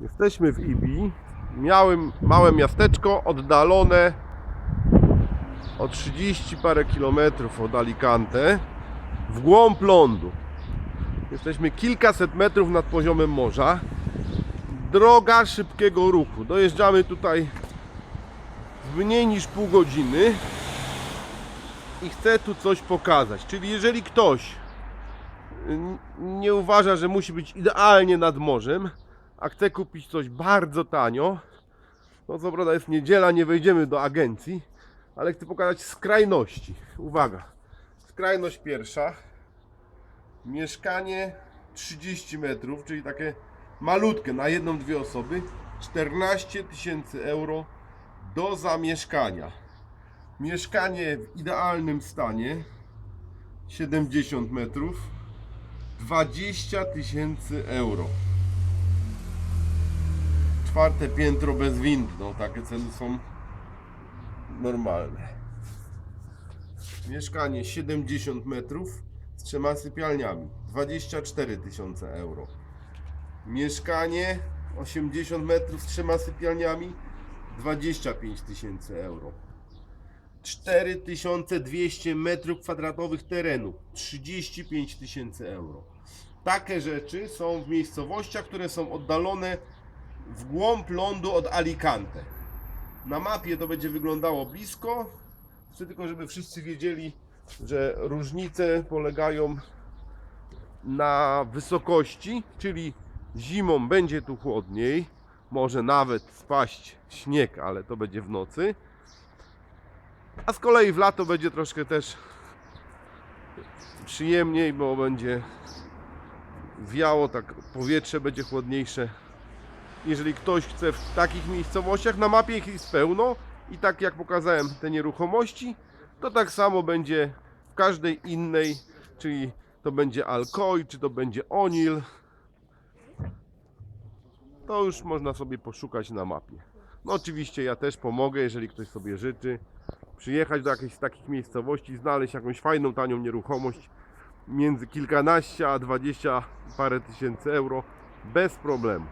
Jesteśmy w Ibi. Miałem małe miasteczko oddalone o 30 parę kilometrów od Alicante w głąb lądu. Jesteśmy kilkaset metrów nad poziomem morza. Droga szybkiego ruchu. Dojeżdżamy tutaj w mniej niż pół godziny i chcę tu coś pokazać. Czyli jeżeli ktoś nie uważa, że musi być idealnie nad morzem, a chce kupić coś bardzo tanio, no co prawda jest niedziela, nie wejdziemy do agencji, ale chcę pokazać skrajności. Uwaga, skrajność pierwsza, mieszkanie 30 metrów, czyli takie malutkie, na jedną, dwie osoby, 14 tysięcy euro do zamieszkania. Mieszkanie w idealnym stanie, 70 metrów, 20 tysięcy euro. Czwarte piętro bez wind, no takie ceny są normalne. Mieszkanie 70 metrów z trzema sypialniami, 24 tysiące euro. Mieszkanie 80 metrów z trzema sypialniami, 25 tysięcy euro. 4200 metrów kwadratowych terenu, 35 tysięcy euro. Takie rzeczy są w miejscowościach, które są oddalone w głąb lądu od Alicante. Na mapie to będzie wyglądało blisko. Chcę tylko, żeby wszyscy wiedzieli, że różnice polegają na wysokości, czyli zimą będzie tu chłodniej, może nawet spaść śnieg, ale to będzie w nocy. A z kolei w lato będzie troszkę też przyjemniej, bo będzie wiało, tak powietrze będzie chłodniejsze. Jeżeli ktoś chce w takich miejscowościach, na mapie ich jest pełno i tak jak pokazałem te nieruchomości, to tak samo będzie w każdej innej, czyli to będzie Alcoy, czy to będzie Onil. To już można sobie poszukać na mapie. No oczywiście ja też pomogę, jeżeli ktoś sobie życzy przyjechać do jakiejś z takich miejscowości, znaleźć jakąś fajną, tanią nieruchomość między kilkanaście a dwadzieścia parę tysięcy euro bez problemu.